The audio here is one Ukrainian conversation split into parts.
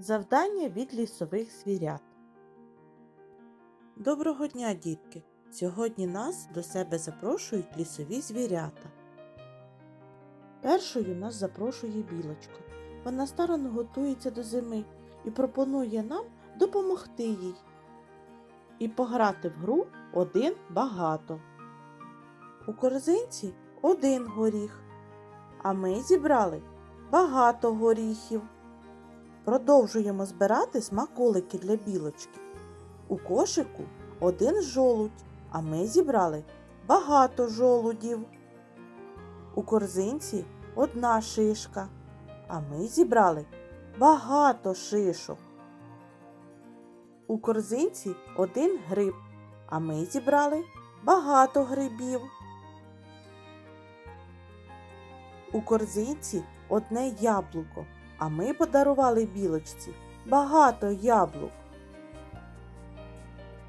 Завдання від лісових звірят. Доброго дня, дітки! Сьогодні нас до себе запрошують лісові звірята. Першою нас запрошує білочка. Вона старано готується до зими і пропонує нам допомогти їй і пограти в гру один багато. У корзинці один горіх, а ми зібрали багато горіхів. Продовжуємо збирати смаколики для білочки. У кошику один жолудь, а ми зібрали багато жолудів. У корзинці одна шишка, а ми зібрали багато шишок. У корзинці один гриб, а ми зібрали багато грибів. У корзинці одне яблуко, а ми подарували білочці багато яблук.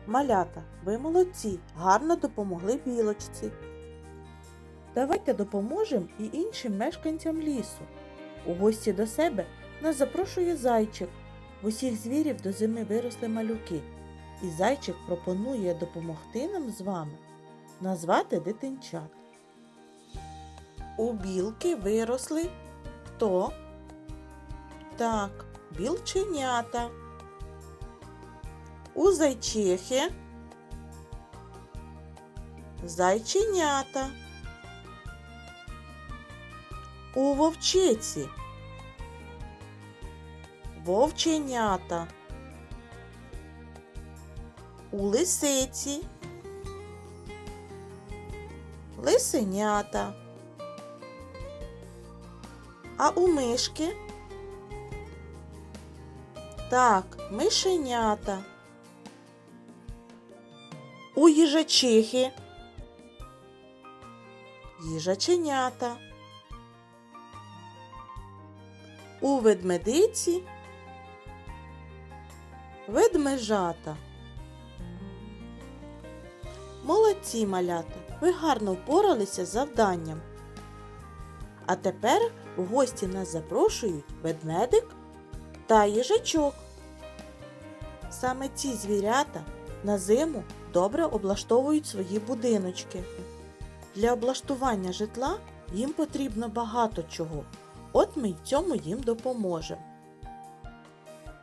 Малята, ви молодці, гарно допомогли білочці. Давайте допоможемо і іншим мешканцям лісу. У гості до себе нас запрошує зайчик. В усіх звірів до зими виросли малюки, і зайчик пропонує допомогти нам з вами назвати дитинчат. У білки виросли хто? Так, білченята. У зайчихи зайченята. У вовчиці вовченята. У лисиці лисенята. А у мишки так, мишенята. У їжачихи їжаченята. У ведмедиці ведмежата. Молодці малята, ви гарно впоралися з завданням. А тепер в гості нас запрошують ведмедик та їжачок. Саме ці звірята на зиму добре облаштовують свої будиночки. Для облаштування житла їм потрібно багато чого. От ми й цьому їм допоможемо.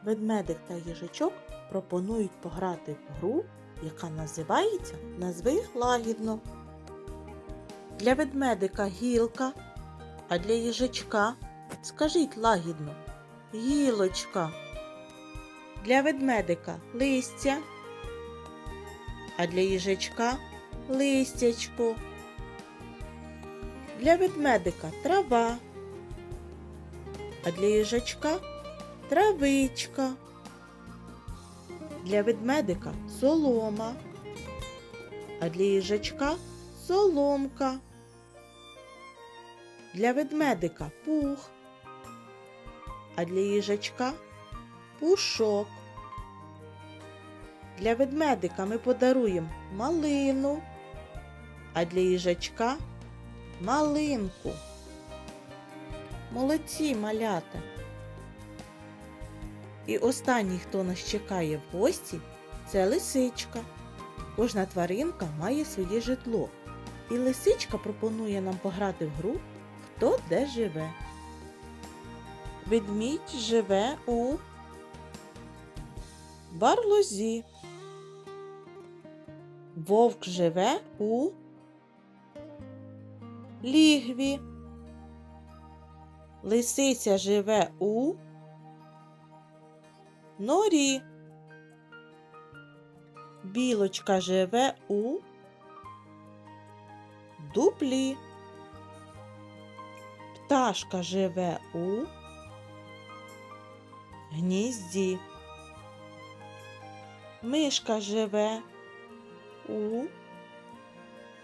Ведмедик та їжачок пропонують пограти в гру, яка називається Назви лагідно. Для ведмедика гілка, а для їжачка скажіть лагідно гілочка. Для ведмедика листя, а для їжачка листячко. Для ведмедика трава, а для їжачка травичка. Для ведмедика солома, а для їжачка соломка. Для ведмедика пух, а для їжачка пушок. Для ведмедика ми подаруємо малину, а для їжачка малинку. Молодці малята. І останній, хто нас чекає в гості, це лисичка. Кожна тваринка має своє житло. І лисичка пропонує нам пограти в гру Хто де живе. Ведмідь живе у барлозі. Вовк живе у лігві. Лисиця живе у норі. Білочка живе у дуплі. Пташка живе у гнізді. Мишка живе у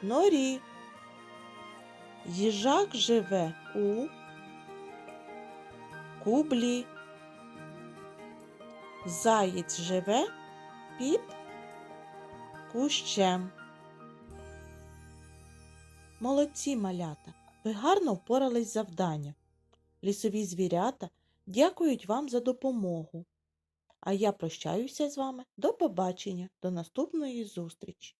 норі. Їжак живе у кублі. Заєць живе під кущем. Молодці малята! Ви гарно впорались з завданням. Лісові звірята дякують вам за допомогу. А я прощаюся з вами. До побачення, до наступної зустрічі!